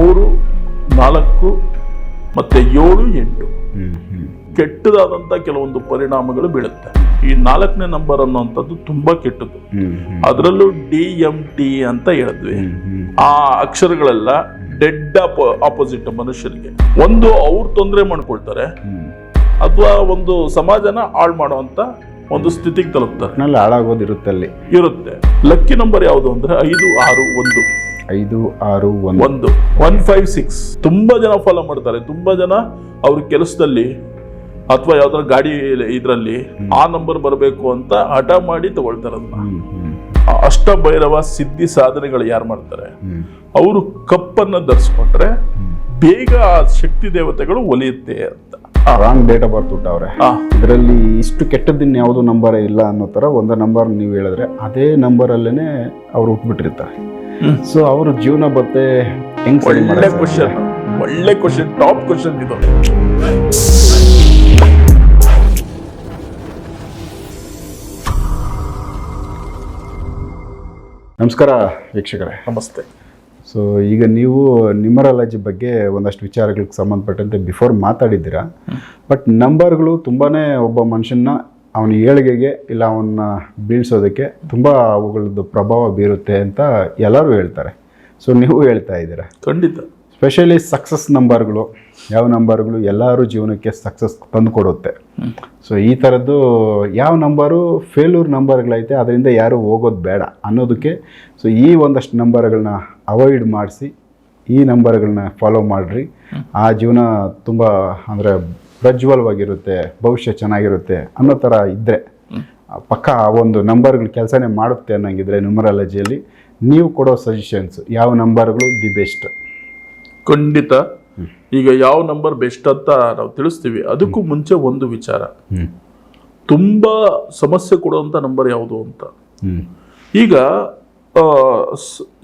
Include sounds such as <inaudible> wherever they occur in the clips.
ಮೂರು ನಾಲ್ಕು ಮತ್ತೆ ಏಳು ಎಂಟು. ಕೆಟ್ಟದಾದಂತ ಕೆಲವೊಂದು ಪರಿಣಾಮಗಳು ಬೀಳುತ್ತೆ. ಈ ನಾಲ್ಕನೇ ನಂಬರ್ ಅನ್ನುವಂಥದ್ದು ತುಂಬಾ ಕೆಟ್ಟದ್ದು. ಅದರಲ್ಲೂ ಡಿ ಎಂ ಟಿ ಅಂತ ಹೇಳಿದ್ವಿ. ಆ ಅಕ್ಷರಗಳೆಲ್ಲ ಡೆಡ್ ಆಪೋಸಿಟ್ ಮನುಷ್ಯರಿಗೆ. ಒಂದು ಅವ್ರು ತೊಂದರೆ ಮಾಡ್ಕೊಳ್ತಾರೆ ಅಥವಾ ಒಂದು ಸಮಾಜನ ಹಾಳು ಮಾಡುವಂತ ಒಂದು ಸ್ಥಿತಿಗೆ ತಲುಪ್ತಾರೆ. ಹಾಳಾಗೋದಿರುತ್ತೆ ಅಲ್ಲಿ. ಇರುತ್ತೆ. ಲಕ್ಕಿ ನಂಬರ್ ಯಾವುದು ಅಂದ್ರೆ ಐದು ಆರು ಒಂದು. ಐದು ಆರು ಒಂದು. ಒಂದು. ಒನ್ ಫೈವ್ ಸಿಕ್ಸ್ ತುಂಬಾ ಜನ ಫಾಲೋ ಮಾಡ್ತಾರೆ. ತುಂಬಾ ಜನ ಅವ್ರ ಕೆಲಸದಲ್ಲಿ ಅಥವಾ ಯಾವ್ದಾರ ಗಾಡಿ ಇದರಲ್ಲಿ ಆ ನಂಬರ್ ಬರಬೇಕು ಅಂತ ಹಠ ಮಾಡಿ ತಗೊಳ್ತಾರೆ ಅದನ್ನ. ಅಷ್ಟ ಭೈರವ ಸಿದ್ಧಿ ಸಾಧನೆಗಳು ಯಾರು ಮಾಡ್ತಾರೆ? ಅವರು ಕಪ್ಪನ್ನ ಧರಿಸ್ಕೊಂಡ್ರೆ ಬೇಗ ಆ ಶಕ್ತಿ ದೇವತೆಗಳು ಒಲಿಯುತ್ತೆ ಅಂತ. ರಾಂಗ್ ಡೇಟ್ ಆಫ್ ಬರ್ತ್ ಅವ್ರೆ ಇದರಲ್ಲಿ ಇಷ್ಟು ಕೆಟ್ಟದಿನ್ ಯಾವುದು ನಂಬರ್ ಇಲ್ಲ ಅನ್ನೋ ತರ ಒಂದು ನಂಬರ್ ನೀವು ಹೇಳಿದ್ರೆ ಅದೇ ನಂಬರ್ ಅಲ್ಲೇನೆ ಅವ್ರು ಹುಟ್ಬಿಟ್ಟಿರ್ತಾರೆ. ಸೊ ಅವ್ರ ಜೀವನ ಬತ್ತೆ ಹೆಂಗ್ ಒಳ್ಳೆ ಕ್ವಶನ್ ಒಳ್ಳೆ ಕ್ವಶನ್ ಟಾಪ್ ಕ್ವಶನ್ ಇದು. ನಮಸ್ಕಾರ ವೀಕ್ಷಕರೇ. ನಮಸ್ತೆ. ಸೊ ಈಗ ನೀವು ನ್ಯೂಮರಾಲಜಿ ಬಗ್ಗೆ ಒಂದಷ್ಟು ವಿಚಾರಗಳಿಗೆ ಸಂಬಂಧಪಟ್ಟಂತೆ ಬಿಫೋರ್ ಮಾತಾಡಿದ್ದೀರಾ. ಬಟ್ ನಂಬರ್ಗಳು ತುಂಬಾ ಒಬ್ಬ ಮನುಷ್ಯನ ಅವನ ಏಳಿಗೆಗೆ ಇಲ್ಲ ಅವನ್ನ ಬೀಳ್ಸೋದಕ್ಕೆ ತುಂಬ ಅವುಗಳದ್ದು ಪ್ರಭಾವ ಬೀರುತ್ತೆ ಅಂತ ಎಲ್ಲರೂ ಹೇಳ್ತಾರೆ. ಸೊ ನೀವು ಹೇಳ್ತಾ ಇದ್ದೀರಾ? ಖಂಡಿತ. ಸ್ಪೆಷಲಿ ಸಕ್ಸಸ್ ನಂಬರ್ಗಳು ಯಾವ ನಂಬರ್ಗಳು ಎಲ್ಲರೂ ಜೀವನಕ್ಕೆ ಸಕ್ಸಸ್ ತಂದು ಕೊಡುತ್ತೆ. ಸೊ ಈ ಥರದ್ದು ಯಾವ ನಂಬರು ಫೇಲ್ಯೂರ್ ನಂಬರ್ಗಳೈತೆ ಅದರಿಂದ ಯಾರೂ ಹೋಗೋದು ಬೇಡ ಅನ್ನೋದಕ್ಕೆ. ಸೊ ಈ ಒಂದಷ್ಟು ನಂಬರ್ಗಳನ್ನ ಅವಾಯ್ಡ್ ಮಾಡಿಸಿ ಈ ನಂಬರ್ಗಳನ್ನ ಫಾಲೋ ಮಾಡಿರಿ. ಆ ಜೀವನ ತುಂಬ ಅಂದರೆ ಪ್ರಜ್ವಲವಾಗಿರುತ್ತೆ ಭವಿಷ್ಯ ಚೆನ್ನಾಗಿರುತ್ತೆ ಅನ್ನೋ ಥರ ಇದ್ದರೆ ಪಕ್ಕ ಆ ಒಂದು ನಂಬರ್ಗಳು ಕೆಲಸನೇ ಮಾಡುತ್ತೆ ಅನ್ನೋಂಗಿದ್ರೆ ನ್ಯೂಮರಾಲಜಿಯಲ್ಲಿ ನೀವು ಕೊಡೋ ಸಜೆಷನ್ಸ್ ಯಾವ ನಂಬರ್ಗಳು ದಿ ಬೆಸ್ಟ್. ಖಂಡಿತ. ಈಗ ಯಾವ ನಂಬರ್ ಬೆಸ್ಟ್ ಅಂತ ನಾವು ತಿಳಿಸ್ತೀವಿ. ಅದಕ್ಕೂ ಮುಂಚೆ ಒಂದು ವಿಚಾರ. ತುಂಬ ತುಂಬಾ ಸಮಸ್ಯೆ ಕೊಡುವಂಥ ನಂಬರ್ ಯಾವುದು ಅಂತ. ಹ್ಞೂ ಈಗ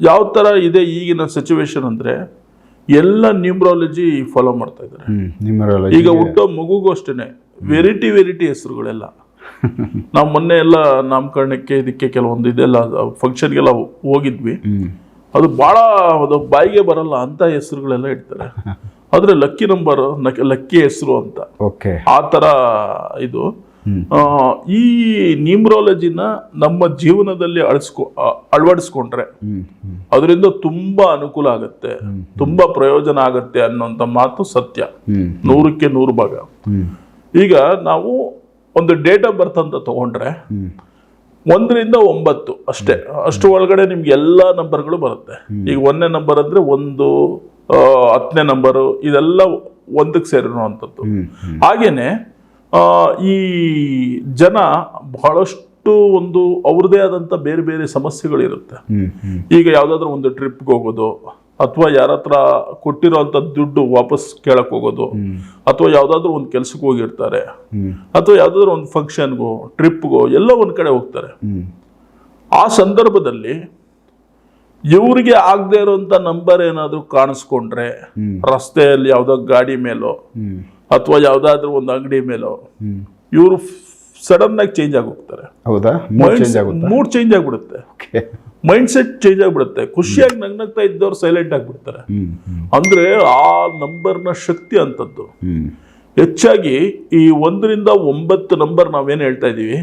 ಯಾವ ಥರ ಇದೆ ಈಗಿನ ಸಿಚುವೇಶನ್ ಅಂದ್ರೆ ಎಲ್ಲ ನ್ಯೂಮ್ರಾಲಜಿ ಫಾಲೋ ಮಾಡ್ತಾ ಇದ್ದಾರೆ. ಈಗ ಹುಟ್ಟೋ ಮಗುಗೂ ಅಷ್ಟೇನೆ ವೆರೈಟಿ ವೆರೈಟಿ ಹೆಸರುಗಳೆಲ್ಲ. ನಾವು ಮೊನ್ನೆ ಎಲ್ಲ ನಾಮಕರಣಕ್ಕೆ ಇದಕ್ಕೆ ಕೆಲವೊಂದು ಇದೆಲ್ಲ ಫಂಕ್ಷನ್ಗೆಲ್ಲ ಹೋಗಿದ್ವಿ. ಅದು ಬಹಳ ಅದು ಬಾಯಿಗೆ ಬರಲ್ಲ ಅಂತ ಹೆಸರುಗಳೆಲ್ಲ ಇಡ್ತಾರೆ. ಆದರೆ ಲಕ್ಕಿ ನಂಬರ್ ಲಕ್ಕಿ ಹೆಸರು ಅಂತ. ಓಕೆ ಆ ಥರ ಇದು. ಈ ನ್ಯೂಮ್ರಾಲಜಿನ ನಮ್ಮ ಜೀವನದಲ್ಲಿ ಅಳಿಸ್ಕೊ ಅಳವಡಿಸ್ಕೊಂಡ್ರೆ ಅದರಿಂದ ತುಂಬಾ ಅನುಕೂಲ ಆಗುತ್ತೆ ತುಂಬಾ ಪ್ರಯೋಜನ ಆಗುತ್ತೆ ಅನ್ನೋಂಥ ಮಾತು ಸತ್ಯ. ನೂರಕ್ಕೆ ನೂರು ಭಾಗ. ಈಗ ನಾವು ಒಂದು ಡೇಟ್ ಆಫ್ ಬರ್ತ್ ಅಂತ ತಗೊಂಡ್ರೆ ಒಂದರಿಂದ ಒಂಬತ್ತು ಅಷ್ಟೇ. ಅಷ್ಟು ಒಳಗಡೆ ನಿಮ್ಗೆ ಎಲ್ಲ ನಂಬರ್ಗಳು ಬರುತ್ತೆ. ಈಗ ಒಂದನೇ ನಂಬರ್ ಅಂದ್ರೆ ಒಂದು ಹತ್ತನೇ ನಂಬರು ಇದೆಲ್ಲ ಒಂದಕ್ಕೆ ಸೇರಿರುವಂಥದ್ದು. ಹಾಗೇನೆ ಈ ಜನ ಬಹಳಷ್ಟು ಒಂದು ಅವ್ರದೇ ಆದಂಥ ಬೇರೆ ಬೇರೆ ಸಮಸ್ಯೆಗಳಿರುತ್ತೆ. ಈಗ ಯಾವುದಾದ್ರೂ ಒಂದು ಟ್ರಿಪ್ಗೆ ಹೋಗೋದು ಅಥವಾ ಯಾರ ಹತ್ರ ಕೊಟ್ಟಿರೋಂಥ ದುಡ್ಡು ವಾಪಸ್ ಕೇಳಕ್ ಹೋಗೋದು ಅಥವಾ ಯಾವುದಾದ್ರೂ ಒಂದು ಕೆಲ್ಸಕ್ಕೆ ಹೋಗಿರ್ತಾರೆ ಅಥವಾ ಯಾವುದಾದ್ರೂ ಒಂದು ಫಂಕ್ಷನ್ಗೋ ಟ್ರಿಪ್ಗೋ ಎಲ್ಲ ಒಂದು ಕಡೆ ಹೋಗ್ತಾರೆ. ಆ ಸಂದರ್ಭದಲ್ಲಿ ಇವರಿಗೆ ಆಗದೆ ಇರುವಂತ ನಂಬರ್ ಏನಾದರೂ ಕಾಣಿಸ್ಕೊಂಡ್ರೆ ರಸ್ತೆಯಲ್ಲಿ ಯಾವುದೋ ಗಾಡಿ ಮೇಲೋ ಅಥವಾ ಯಾವುದಾದ್ರೂ ಒಂದು ಅಂಗಡಿ ಮೇಲೋ ಇವರು ಸಡನ್ ಆಗಿ ಚೇಂಜ್ ಆಗೋಗ್ತಾರೆ. ಹೋಗ್ತಾರೆ ಹೌದಾ? ಮೂಡ್ ಚೇಂಜ್ ಆಗುತ್ತೆ? ಮೂಡ್ ಚೇಂಜ್ ಆಗ್ಬಿಡುತ್ತೆ. ಮೈಂಡ್ ಸೆಟ್ ಚೇಂಜ್ ಆಗ್ಬಿಡುತ್ತೆ. ಖುಷಿಯಾಗಿ ನಗ್ನಗ್ತಾ ಇದ್ದವ್ರು ಸೈಲೆಂಟ್ ಆಗಿಬಿಡ್ತಾರೆ. ಅಂದ್ರೆ ಆ ನಂಬರ್ನ ಶಕ್ತಿ ಅಂತದ್ದು. ಹೆಚ್ಚಾಗಿ ಈ ಒಂದರಿಂದ ಒಂಬತ್ತು ನಂಬರ್ ನಾವೇನು ಹೇಳ್ತಾ ಇದ್ದೀವಿ?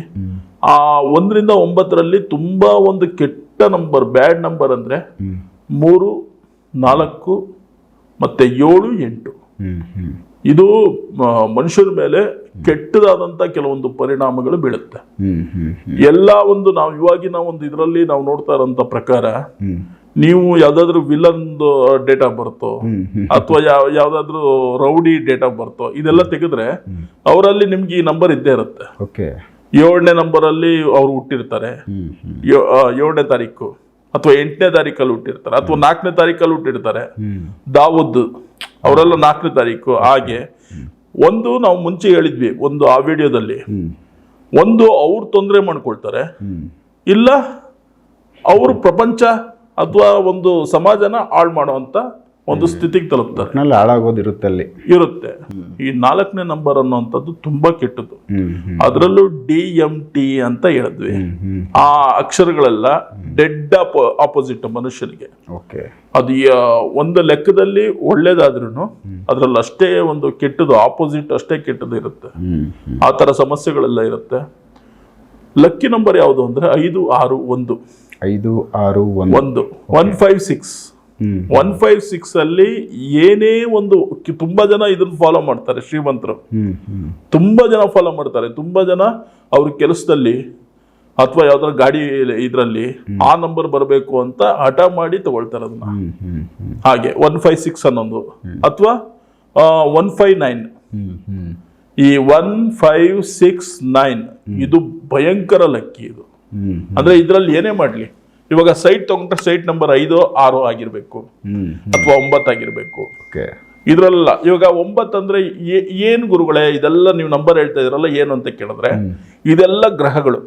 ಆ ಒಂದರಿಂದ ಒಂಬತ್ತರಲ್ಲಿ ತುಂಬಾ ಒಂದು ಕೆಟ್ಟ ನಂಬರ್ ಬ್ಯಾಡ್ ನಂಬರ್ ಅಂದರೆ ಮೂರು ನಾಲ್ಕು ಮತ್ತೆ ಏಳು ಎಂಟು. ಇದು ಮನುಷ್ಯರ ಮೇಲೆ ಕೆಟ್ಟದಾದಂತ ಕೆಲವೊಂದು ಪರಿಣಾಮಗಳು ಬೀಳುತ್ತೆ. ಎಲ್ಲ ಒಂದು ನಾವು ಇವಾಗಿನ ಒಂದು ಇದರಲ್ಲಿ ನಾವು ನೋಡ್ತಾ ಇರೋಂಥ ಪ್ರಕಾರ ನೀವು ಯಾವ್ದಾದ್ರು ವಿಲನ್ ಡೇಟ್ ಆಫ್ ಬರ್ತೋ ಅಥವಾ ಯಾವ ಯಾವ್ದಾದ್ರು ರೌಡಿ ಡೇಟ್ ಆಫ್ ಬರ್ತೋ ಇದೆಲ್ಲ ತೆಗೆದ್ರೆ ಅವರಲ್ಲಿ ನಿಮ್ಗೆ ಈ ನಂಬರ್ ಇದ್ದೇ ಇರುತ್ತೆ. ಏಳನೇ ನಂಬರ್ ಅಲ್ಲಿ ಅವ್ರು ಹುಟ್ಟಿರ್ತಾರೆ. ಏಳನೇ ತಾರೀಕು ಅಥವಾ ಎಂಟನೇ ತಾರೀಕಲ್ಲಿ ಹುಟ್ಟಿರ್ತಾರೆ. ಅಥವಾ ನಾಲ್ಕನೇ ತಾರೀಕಲ್ಲಿ ಹುಟ್ಟಿರ್ತಾರೆ. ದಾವೂದ್. ಅವರೆಲ್ಲ ನಾಲ್ಕನೇ ತಾರೀಕು, ಹಾಗೆ ಒಂದು ನಾವು ಮುಂಚೆ ಹೇಳಿದ್ವಿ, ಒಂದು ಆ ವಿಡಿಯೋದಲ್ಲಿ. ಒಂದು ಅವ್ರು ತೊಂದರೆ ಮಾಡ್ಕೊಳ್ತಾರೆ. ಇಲ್ಲ, ಅವರು ಪ್ರಪಂಚ ಅಥವಾ ಒಂದು ಸಮಾಜನ ಹಾಳು ಮಾಡುವಂತ ಒಂದು ಸ್ಥಿತಿಗೆ ತಲುಪ್ತಾರೆ. ಹಾಳಾಗೋದಿರುತ್ತೆ ಅಲ್ಲಿ. ಇರುತ್ತೆ. ಈ ನಾಲ್ಕನೇ ನಂಬರ್ ಅನ್ನುವಂಥದ್ದು ತುಂಬಾ ಕೆಟ್ಟದ್ದು. ಅದರಲ್ಲೂ ಡಿ ಎಂ ಟಿ ಅಂತ ಹೇಳಿದ್ವಿ. ಆ ಅಕ್ಷರಗಳೆಲ್ಲ ಡೆಡ್ ಆಪೋಸಿಟ್ ಮನುಷ್ಯನಿಗೆ. ಓಕೆ. ಅದು ಒಂದು ಲೆಕ್ಕದಲ್ಲಿ ಒಳ್ಳೇದಾದ್ರೂ ಅದರಲ್ಲಿ ಅಷ್ಟೇ ಒಂದು ಕೆಟ್ಟದು ಆಪೋಸಿಟ್ ಅಷ್ಟೇ ಕೆಟ್ಟದ್ದು ಇರುತ್ತೆ. ಆ ಥರ ಸಮಸ್ಯೆಗಳೆಲ್ಲ ಇರುತ್ತೆ. ಲಕ್ಕಿ ನಂಬರ್ ಯಾವುದು ಅಂದ್ರೆ ಐದು ಆರು ಒಂದು. ಐದು ಆರು ಒಂದು. One five six one five six ಅಲ್ಲಿ ಏನೇ ಒಂದು ತುಂಬಾ ಜನ ಇದನ್ನ ಫಾಲೋ ಮಾಡ್ತಾರೆ ಶ್ರೀಮಂತರು. ತುಂಬಾ ಜನ ಫಾಲೋ ಮಾಡ್ತಾರೆ. ತುಂಬಾ ಜನ ಅವ್ರ ಕೆಲಸದಲ್ಲಿ ಅಥವಾ ಯಾವ್ದಾರ ಗಾಡಿ ಇದರಲ್ಲಿ ಆ ನಂಬರ್ ಬರಬೇಕು ಅಂತ ಹಠ ಮಾಡಿ ತಗೊಳ್ತಾರೆ ಅದನ್ನ. ಹಾಗೆ ಒನ್ ಫೈವ್ ಸಿಕ್ಸ್ ಅನ್ನೊಂದು. ಅಥವಾ ಒನ್ ಫೈವ್ ನೈನ್. ಈ ಒನ್ ಫೈವ್ ಸಿಕ್ಸ್ ನೈನ್ ಇದು ಭಯಂಕರ ಲಕ್ಕಿ ಇದು. ಅಂದ್ರೆ ಇದರಲ್ಲಿ ಏನೇ ಮಾಡ್ಲಿ. ಇವಾಗ ಸೈಟ್ ತಗೊಂಡ್ರೆ ಸೈಟ್ ನಂಬರ್ ಐದು ಆರು ಆಗಿರ್ಬೇಕು. ಅಥವಾ ಒಂಬತ್ತಾಗಿರ್ಬೇಕು ಓಕೆ ಇದ್ರಲ್ಲ ಇವಾಗ ಒಂಬತ್ತು ಅಂದ್ರೆ ಏ- ಏನ್ ಗುರುಗಳೇ ಇದೆಲ್ಲ ನೀವು ನಂಬರ್ ಹೇಳ್ತಾ ಇದ್ರಲ್ಲ ಏನು ಅಂತ ಕೇಳಿದ್ರೆ ಇದೆಲ್ಲ ಗ್ರಹಗಳು.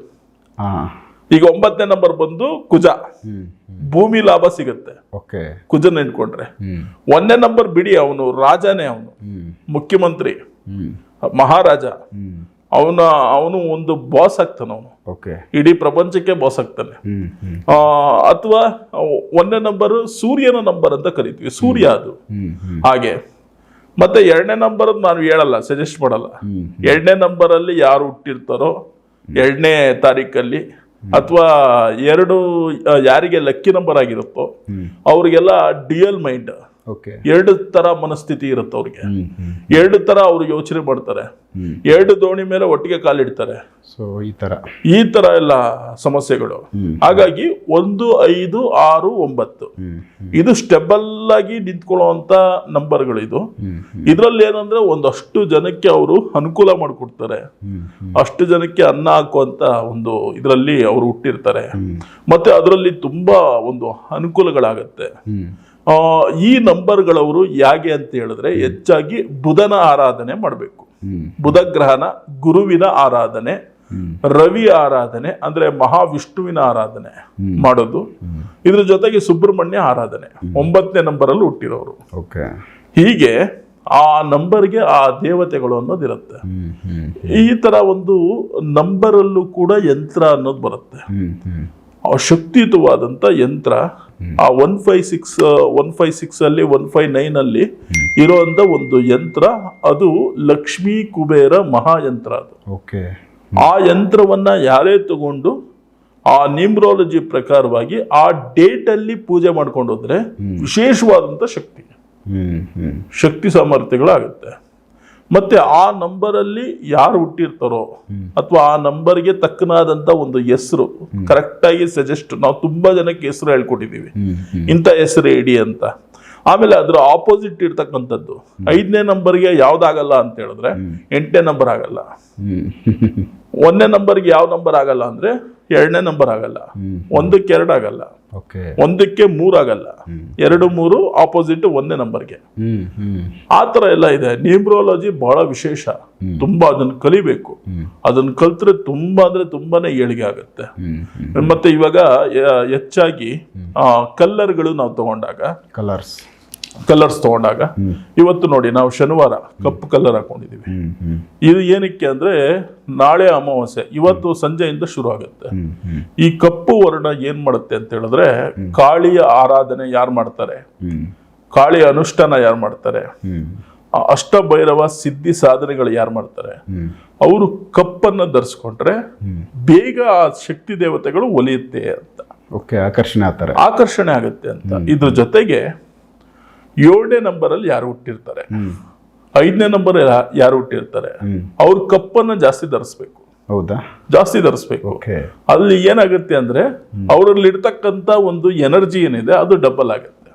ಈಗ ಒಂಬತ್ತನೇ ನಂಬರ್ ಬಂದು ಕುಜ. ಭೂಮಿ ಲಾಭ ಸಿಗುತ್ತೆ. ಓಕೆ ಕುಜನ್ ಇಟ್ಕೊಂಡ್ರೆ ಹ್ಮ್. ಒಂದನೇ ನಂಬರ್ ಬಿಡಿ ಅವನು ರಾಜನೇ ಅವನು. ಮುಖ್ಯಮಂತ್ರಿ. ಮಹಾರಾಜ. ಅವನ ಅವನು ಒಂದು ಬಾಸ್ ಆಗ್ತಾನೆ ಅವನು. ಇಡೀ ಪ್ರಪಂಚಕ್ಕೆ ಬಾಸ್ ಆಗ್ತಾನೆ. ಅಥವಾ ಒಂದನೇ ನಂಬರ್ ಸೂರ್ಯನ ನಂಬರ್ ಅಂತ ಕರಿತೀವಿ. ಸೂರ್ಯ ಅದು. ಹಾಗೆ. ಮತ್ತೆ ಎರಡನೇ ನಂಬರ್ ನಾನು ಹೇಳಲ್ಲ ಸಜೆಸ್ಟ್ ಮಾಡಲ್ಲ. ಎರಡನೇ ನಂಬರ್ ಅಲ್ಲಿ ಯಾರು ಹುಟ್ಟಿರ್ತಾರೋ ಎರಡನೇ ತಾರೀಕಲ್ಲಿ ಅಥವಾ ಎರಡು ಯಾರಿಗೆ ಲಕ್ಕಿ ನಂಬರ್ ಆಗಿರುತ್ತೋ ಅವ್ರಿಗೆಲ್ಲ ಡಿಯಲ್ ಮೈಂಡ್ ಎರಡು ತರ ಮನಸ್ಥಿತಿ ಇರುತ್ತೆ ಅವ್ರಿಗೆ. ಎರಡು ತರ ಅವ್ರು ಯೋಚನೆ ಮಾಡ್ತಾರೆ. ಎರಡು ದೋಣಿ ಮೇಲೆ ಒಟ್ಟಿಗೆ ಕಾಲಿಡ್ತಾರೆ. ಸೊ ಈ ತರ. ಈ ತರ ಎಲ್ಲ ಸಮಸ್ಯೆಗಳು. ಹಾಗಾಗಿ ಒಂದು ಐದು ಆರು ಒಂಬತ್ತು. ಇದು ಸ್ಟೆಬಲ್ ಆಗಿ ನಿಂತ್ಕೊಳ್ಳುವಂತ ನಂಬರ್ಗಳು ಇದು. ಇದರಲ್ಲಿ ಏನಂದ್ರೆ ಒಂದಷ್ಟು ಜನಕ್ಕೆ ಅವರು ಅನುಕೂಲ ಮಾಡಿಕೊಡ್ತಾರೆ. ಅಷ್ಟು ಜನಕ್ಕೆ ಅನ್ನ ಹಾಕುವಂತ ಒಂದು ಇದರಲ್ಲಿ ಅವರು ಹುಟ್ಟಿರ್ತಾರೆ. ಮತ್ತೆ ಅದರಲ್ಲಿ ತುಂಬಾ ಒಂದು ಅನುಕೂಲಗಳಾಗತ್ತೆ. ಈ ನಂಬರ್ಗಳವರು ಯಾಕೆ ಅಂತ ಹೇಳಿದ್ರೆ ಹೆಚ್ಚಾಗಿ ಬುಧನ ಆರಾಧನೆ ಮಾಡಬೇಕು. ಬುಧಗ್ರಹನ ಬುಧ ಗ್ರಹನ ಗುರುವಿನ ಆರಾಧನೆ ರವಿ ಆರಾಧನೆ ಅಂದ್ರೆ ಮಹಾವಿಷ್ಣುವಿನ ಆರಾಧನೆ ಮಾಡೋದು. ಇದ್ರ ಜೊತೆಗೆ ಸುಬ್ರಹ್ಮಣ್ಯ ಆರಾಧನೆ ಒಂಬತ್ತನೇ ನಂಬರ್ ಅಲ್ಲಿ ಹುಟ್ಟಿರೋರು. ಓಕೆ. ಹೀಗೆ ಆ ನಂಬರ್ಗೆ ಆ ದೇವತೆಗಳು ಅನ್ನೋದಿರುತ್ತೆ ಈ ತರ ಒಂದು ನಂಬರಲ್ಲೂ ಕೂಡ ಯಂತ್ರ ಅನ್ನೋದು ಬರುತ್ತೆ. ಶಕ್ತಿಯುತವಾದಂತ ಯಂತ್ರ ಆ one five six one five six ಅಲ್ಲಿ ಒನ್ ಫೈವ್ ನೈನ್ ಅಲ್ಲಿ ಇರುವಂತ ಒಂದು ಯಂತ್ರ ಅದು ಲಕ್ಷ್ಮೀ ಕುಬೇರ ಮಹಾಯಂತ್ರ ಅದು. ಓಕೆ. ಆ ಯಂತ್ರವನ್ನ ಯಾರೇ ತಗೊಂಡು ಆ ನ್ಯೂಮ್ರಾಲಜಿ ಪ್ರಕಾರವಾಗಿ ಆ ಡೇಟ್ ಅಲ್ಲಿ ಪೂಜೆ ಮಾಡ್ಕೊಂಡು ಹೋದ್ರೆ ವಿಶೇಷವಾದಂತ ಶಕ್ತಿ. ಶಕ್ತಿ ಸಾಮರ್ಥ್ಯಗಳಾಗುತ್ತೆ. ಮತ್ತೆ ಆ ನಂಬರಲ್ಲಿ ಯಾರು ಹುಟ್ಟಿರ್ತಾರೋ ಅಥವಾ ಆ ನಂಬರ್ಗೆ ತಕ್ಕನಾದಂತ ಒಂದು ಹೆಸರು ಕರೆಕ್ಟ್ ಆಗಿ ಸಜೆಸ್ಟ್ ನಾವು ತುಂಬಾ ಜನಕ್ಕೆ ಹೆಸರು ಹ್ಮ್ ಇಂಥ ಹೆಸರು ಇಡಿ ಅಂತ. ಆಮೇಲೆ ಅದ್ರ ಆಪೋಸಿಟ್ ಇರ್ತಕ್ಕಂಥದ್ದು. ಐದನೇ ನಂಬರ್ಗೆ ಯಾವ್ದಾಗಲ್ಲ ಅಂತ ಹೇಳಿದ್ರೆ ಎಂಟನೇ ನಂಬರ್ ಆಗಲ್ಲ. <laughs> ಒಂದನೇ ನಂಬರ್ಗೆ ಯಾವ ನಂಬರ್ ಆಗಲ್ಲ ಅಂದ್ರೆ ಎರಡನೇ ನಂಬರ್ ಆಗಲ್ಲ. ಒಂದಕ್ಕೆ ಎರಡು ಆಗಲ್ಲ. ಒಂದಕ್ಕೆ ಮೂರಾಗಲ್ಲ ಆಗಲ್ಲ. ಎರಡು ಮೂರು ಆಪೋಸಿಟ್ ಒಂದನೇ ನಂಬರ್ಗೆ ಆ ತರ ಎಲ್ಲ ಇದೆ. ನ್ಯೂಮ್ರಾಲಜಿ ಬಹಳ ವಿಶೇಷ. ತುಂಬಾ ಅದನ್ನ ಕಲಿಬೇಕು. ಅದನ್ನ ಕಲ್ತ್ರೆ ತುಂಬಾ ಅಂದ್ರೆ ತುಂಬಾನೇ ಏಳಿಗೆ ಆಗುತ್ತೆ. ಮತ್ತೆ ಇವಾಗ ಹೆಚ್ಚಾಗಿ ಹೆಚ್ಚಾಗಿ ಕಲ್ಲರ್ಗಳು ನಾವು ತಗೊಂಡಾಗ ಕಲರ್ಸ್ ಕಲರ್ಸ್ ತಗೊಂಡಾಗ ಇವತ್ತು ನೋಡಿ ನಾವು ಶನಿವಾರ ಕಪ್ಪು ಕಲರ್ ಹಾಕೊಂಡಿದೀವಿ ಇದು ಏನಕ್ಕೆ ಅಂದ್ರೆ ನಾಳೆ ಅಮಾವಾಸ್ಯೆ ಇವತ್ತು ಸಂಜೆಯಿಂದ ಶುರು ಆಗುತ್ತೆ. ಈ ಕಪ್ಪು ವರ್ಣ ಏನ್ ಮಾಡುತ್ತೆ ಅಂತ ಹೇಳಿದ್ರೆ ಕಾಳಿಯ ಆರಾಧನೆ ಯಾರು ಮಾಡ್ತಾರೆ? ಕಾಳಿಯ ಅನುಷ್ಠಾನ ಯಾರು ಮಾಡ್ತಾರೆ? ಅಷ್ಟ ಭೈರವ ಅಷ್ಟಭೈರವ ಸಿದ್ಧಿ ಸಾಧನೆಗಳು ಯಾರು ಮಾಡ್ತಾರೆ? ಅವರು ಕಪ್ಪನ್ನ ಧರಿಸ್ಕೊಂಡ್ರೆ ಬೇಗ ಆ ಶಕ್ತಿ ದೇವತೆಗಳು ಒಲಿಯುತ್ತೆ ಅಂತ. ಓಕೆ ಆಕರ್ಷಣೆ ಆಗ್ತಾರೆ. ಆಕರ್ಷಣೆ ಆಗುತ್ತೆ ಅಂತ. ಇದ್ರ ಜೊತೆಗೆ ಏಳನೇ ನಂಬರಲ್ಲಿ ಯಾರು ಹುಟ್ಟಿರ್ತಾರೆ? ಐದನೇ ನಂಬರ್ ಯಾರು ಹುಟ್ಟಿರ್ತಾರೆ? ಅವ್ರ ಕಪ್ಪನ್ನ ಜಾಸ್ತಿ ಧರಿಸ್ಬೇಕು. ಹೌದಾ? ಜಾಸ್ತಿ ಧರಿಸ್ಬೇಕು. ಓಕೆ. ಅಲ್ಲಿ ಏನಾಗುತ್ತೆ ಅಂದ್ರೆ ಅವರಲ್ಲಿ ಇರ್ತಕ್ಕಂತ ಒಂದು ಎನರ್ಜಿ ಏನಿದೆ ಅದು ಡಬಲ್ ಆಗುತ್ತೆ.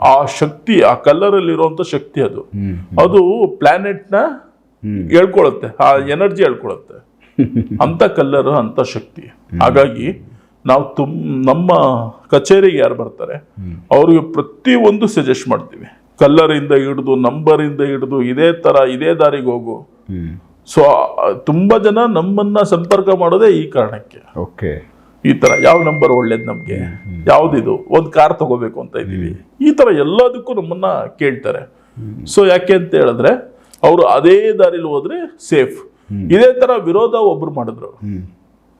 ಆ ಶಕ್ತಿ ಆ ಕಲರ್ ಅಲ್ಲಿ ಇರುವಂತ ಶಕ್ತಿ ಅದು ಅದು ಪ್ಲಾನೆಟ್ನ ಹೇಳ್ಕೊಳುತ್ತೆ ಆ ಎನರ್ಜಿ ಹೇಳ್ಕೊಳತ್ತೆ. <laughs> ಅಂತ ಕಲ್ಲರ್ ಅಂತ ಶಕ್ತಿ. ಹಾಗಾಗಿ ನಾವು ತುಮ್ ನಮ್ಮ ಕಚೇರಿಗೆ ಯಾರು ಬರ್ತಾರೆ? ಅವ್ರಿಗೆ ಪ್ರತಿಯೊಂದು ಸಜೆಸ್ಟ್ ಮಾಡ್ತೀವಿ. ಕಲ್ಲರಿಂದ ಇಂದ ಹಿಡಿದು ನಂಬರಿಂದ ಇಂದ ಹಿಡಿದು ಇದೇ ಥರ ಇದೇ ದಾರಿಗೆ ಹೋಗು. ಸೊ ತುಂಬ ಜನ ನಮ್ಮನ್ನ ಸಂಪರ್ಕ ಮಾಡೋದೇ ಈ ಕಾರಣಕ್ಕೆ. ಓಕೆ. ಈ ತರ ಯಾವ ನಂಬರ್ ಒಳ್ಳೇದು ನಮಗೆ? ಯಾವುದಿದು? ಒಂದು ಕಾರ್ ತಗೋಬೇಕು ಅಂತ ಇದೀವಿ ಈ ತರ ಎಲ್ಲದಕ್ಕೂ ನಮ್ಮನ್ನ ಕೇಳ್ತಾರೆ. ಸೊ ಯಾಕೆ ಅಂತ ಹೇಳಿದ್ರೆ ಅವರು ಅದೇ ದಾರಿಲಿ ಹೋದ್ರೆ ಸೇಫ್ ಇದೇ ತರ ವಿರೋಧ ಒಬ್ರು ಮಾಡಿದ್ರು.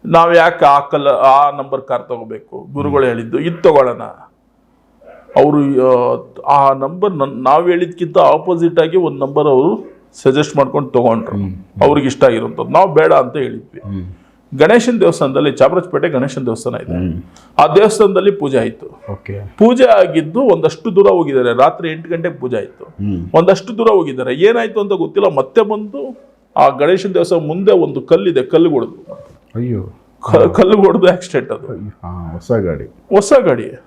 ನಾವ್ ಯಾಕೆ ಆ ಕಲ ಆ ನಂಬರ್ ಕಾರ್ ತಗೋಬೇಕು? ಗುರುಗಳು ಹೇಳಿದ್ದು ಇದು ತಗೊಳ್ಳೋಣ. ಅವರು ಆ ನಂಬರ್ ನಾವ್ ಹೇಳಿದ್ಕಿಂತ ಆಪೋಸಿಟ್ ಆಗಿ ಒಂದು ನಂಬರ್ ಅವರು ಸಜೆಸ್ಟ್ ಮಾಡ್ಕೊಂಡು ತಗೊಂಡ್ರು. ಅವ್ರಿಗೆ ಇಷ್ಟ ಆಗಿರುವಂಥದ್ದು. ನಾವು ಬೇಡ ಅಂತ ಹೇಳಿದ್ವಿ. ಗಣೇಶನ ದೇವಸ್ಥಾನದಲ್ಲಿ ಚಾಮರಾಜಪೇಟೆ ಗಣೇಶನ ದೇವಸ್ಥಾನ ಇದೆ. ಆ ದೇವಸ್ಥಾನದಲ್ಲಿ ಪೂಜೆ ಆಯಿತು. ಓಕೆ. ಪೂಜೆ ಆಗಿದ್ದು ಒಂದಷ್ಟು ದೂರ ಹೋಗಿದ್ದಾರೆ. ರಾತ್ರಿ ಎಂಟು ಗಂಟೆಗೆ ಪೂಜೆ ಆಯಿತು. ಒಂದಷ್ಟು ದೂರ ಹೋಗಿದ್ದಾರೆ. ಏನಾಯ್ತು ಅಂತ ಗೊತ್ತಿಲ್ಲ. ಮತ್ತೆ ಬಂದು ಆ ಗಣೇಶನ ದೇವಸ್ಥಾನ ಮುಂದೆ ಒಂದು ಕಲ್ಲಿದೆ ಕಲ್ಲು ಹೊಡೆದು ಅಯ್ಯೋ. ಕಲ್ಲು ಹೊಡೆದು ಆಕ್ಸಿಡೆಂಟ್ ಅದು. ಹೊಸ ಗಾಡಿ. ಹೊಸ ಗಾಡಿ.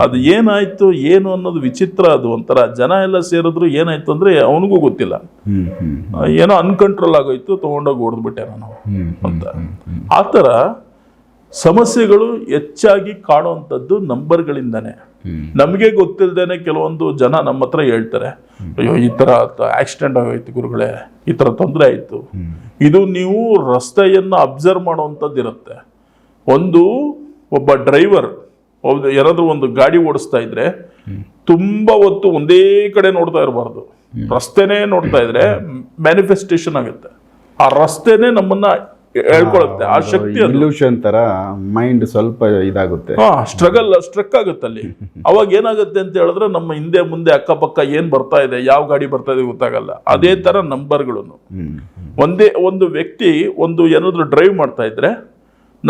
ಅದು ಏನಾಯ್ತು ಏನು ಅನ್ನೋದು ವಿಚಿತ್ರ ಅದು ಒಂಥರ. ಜನ ಎಲ್ಲ ಸೇರಿದ್ರು ಏನಾಯ್ತು ಅಂದ್ರೆ ಅವನಿಗೂ ಗೊತ್ತಿಲ್ಲ. ಏನೋ ಅನ್ಕಂಟ್ರೋಲ್ ಆಗೋಯ್ತು ತಗೊಂಡೋಗಿ ಹೊಡೆದ್ಬಿಟ್ಟೆ ನಾನು. ಅಂತ. ಆ ಥರ ಸಮಸ್ಯೆಗಳು ಹೆಚ್ಚಾಗಿ ಕಾಣುವಂಥದ್ದು ನಂಬರ್ಗಳಿಂದನೇ. ನಮಗೆ ಗೊತ್ತಿಲ್ಲದೇನೆ ಕೆಲವೊಂದು ಜನ ನಮ್ಮ ಹತ್ರ ಹೇಳ್ತಾರೆ ಅಯ್ಯೋ ಈ ಥರ ಆಕ್ಸಿಡೆಂಟ್ ಆಗೋಯ್ತು ಗುರುಗಳೇ ಈ ಥರ ತೊಂದರೆ ಆಯಿತು. ಇದು ನೀವು ರಸ್ತೆಯನ್ನು ಅಬ್ಸರ್ವ್ ಮಾಡುವಂಥದ್ದು ಇರುತ್ತೆ. ಒಂದು ಒಬ್ಬ ಡ್ರೈವರ್ ಯಾರಾದರೂ ಏನಾದರೂ ಒಂದು ಗಾಡಿ ಓಡಿಸ್ತಾ ಇದ್ರೆ ತುಂಬಾ ಹೊತ್ತು ಒಂದೇ ಕಡೆ ನೋಡ್ತಾ ಇರಬಾರ್ದು. ರಸ್ತೆನೇ ನೋಡ್ತಾ ಇದ್ರೆ ಮ್ಯಾನಿಫೆಸ್ಟೇಷನ್ ಆಗುತ್ತೆ. ಆ ರಸ್ತೆನೇ ನಮ್ಮನ್ನ ಹೇಳ್ಕೊಳುತ್ತೆ. ಆ ಶಕ್ತಿ ಇಲ್ಯೂಷನ್ ತರ ಮೈಂಡ್ ಸ್ವಲ್ಪ ಇದಾಗುತ್ತೆ. ಹಾ ಸ್ಟ್ರಗಲ್ ಸ್ಟ್ರಕ್ ಆಗುತ್ತೆ ಅಲ್ಲಿ ಅವಾಗ ಏನಾಗುತ್ತೆ ಅಂತ ಹೇಳಿದ್ರೆ ನಮ್ಮ ಹಿಂದೆ ಮುಂದೆ ಅಕ್ಕಪಕ್ಕ ಏನ್ ಬರ್ತಾ ಇದೆ ಯಾವ ಗಾಡಿ ಬರ್ತಾ ಇದೆ ಗೊತ್ತಾಗಲ್ಲ. ಅದೇ ತರ ನಂಬರ್ಗಳು ಒಂದೇ ಒಂದು ವ್ಯಕ್ತಿ ಒಂದು ಏನಾದ್ರು ಡ್ರೈವ್ ಮಾಡ್ತಾ ಇದ್ರೆ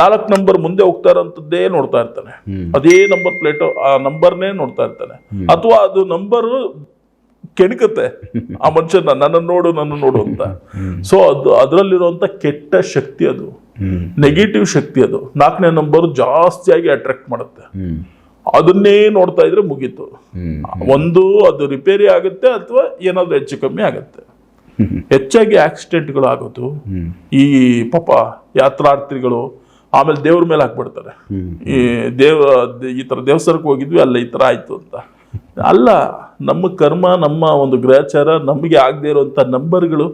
ನಾಲ್ಕು ನಂಬರ್ ಮುಂದೆ ಹೋಗ್ತಾ ಇರೋಂಥದ್ದೇ ನೋಡ್ತಾ ಇರ್ತಾನೆ. ಅದೇ ನಂಬರ್ ಪ್ಲೇಟ್ ಆ ನಂಬರ್ನೇ ನೋಡ್ತಾ ಇರ್ತಾನೆ. ಅಥವಾ ಅದು ನಂಬರ್ ಕೆಣಕುತ್ತೆ. ಆ ಮನುಷ್ಯನ ನನ್ನನ್ನು ನೋಡು, ನನ್ನ ನೋಡು ಅಂತ. ಸೊ ಅದು ಅದರಲ್ಲಿರುವಂಥ ಕೆಟ್ಟ ಶಕ್ತಿ ಅದು. ನೆಗೆಟಿವ್ ಶಕ್ತಿ ಅದು. ನಾಲ್ಕನೇ ನಂಬರ್ ಜಾಸ್ತಿಯಾಗಿ ಅಟ್ರಾಕ್ಟ್ ಮಾಡುತ್ತೆ. ಅದನ್ನೇ ನೋಡ್ತಾ ಇದ್ರೆ ಮುಗೀತು. ಒಂದು ಅದು ರಿಪೇರಿ ಆಗುತ್ತೆ ಅಥವಾ ಏನಾದರೂ ಹೆಚ್ಚು ಕಮ್ಮಿ ಆಗುತ್ತೆ. ಹೆಚ್ಚಾಗಿ ಆಕ್ಸಿಡೆಂಟ್ಗಳು ಆಗೋದು. ಈ ಪಾಪ ಯಾತ್ರಾರ್ಥಿಗಳು ಆಮೇಲೆ ದೇವ್ರ ಮೇಲೆ ಹಾಕ್ಬಿಡ್ತಾರೆ. ಈ ದೇವ, ಈ ಥರ ದೇವಸ್ಥಾನಕ್ಕೆ ಹೋಗಿದ್ವಿ, ಅಲ್ಲ ಈ ಥರ ಆಯಿತು ಅಂತ. ಅಲ್ಲ ನಮ್ಮ ಕರ್ಮ ನಮ್ಮ ಒಂದು ಗ್ರಹಚಾರ ನಮಗೆ ಆಗದೆ ಇರುವಂತ ನಂಬರ್ಗಳು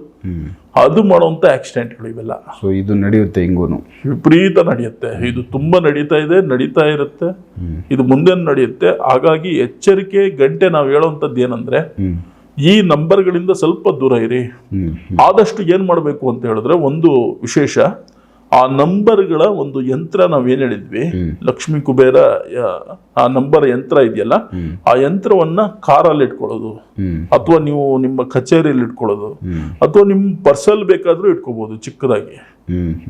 ಅದು ಮಾಡುವಂತ ಆಕ್ಸಿಡೆಂಟ್ಗಳು ಇವೆಲ್ಲ. ಸೊ ಇದು ನಡೆಯುತ್ತೆ ಹಿಂಗೂ ವಿಪರೀತ ನಡೆಯುತ್ತೆ. ಇದು ತುಂಬಾ ನಡೀತಾ ಇದೆ ನಡೀತಾ ಇರುತ್ತೆ. ಇದು ಮುಂದೆ ನಡೆಯುತ್ತೆ. ಹಾಗಾಗಿ ಎಚ್ಚರಿಕೆ ಗಂಟೆ ನಾವು ಹೇಳೋವಂಥದ್ದು ಏನಂದ್ರೆ ಈ ನಂಬರ್ಗಳಿಂದ ಸ್ವಲ್ಪ ದೂರ ಇರಿ. ಆದಷ್ಟು ಏನ್ ಮಾಡಬೇಕು ಅಂತ ಹೇಳಿದ್ರೆ ಒಂದು ವಿಶೇಷ ಆ ನಂಬರ್ಗಳ ಒಂದು ಯಂತ್ರ ನಾವೇನ್ ಹೇಳಿದ್ವಿ ಲಕ್ಷ್ಮಿ ಕುಬೇರ ಆ ನಂಬರ್ ಯಂತ್ರ ಇದೆಯಲ್ಲ ಆ ಯಂತ್ರವನ್ನ ಕಾರಲ್ಲಿ ಇಟ್ಕೊಳ್ಳೋದು. ಅಥವಾ ನೀವು ನಿಮ್ಮ ಕಚೇರಿಯಲ್ಲಿ ಇಟ್ಕೊಳ್ಳೋದು. ಅಥವಾ ನಿಮ್ಮ ಪರ್ಸಲ್ ಬೇಕಾದ್ರೂ ಇಟ್ಕೋಬಹುದು ಚಿಕ್ಕದಾಗಿ.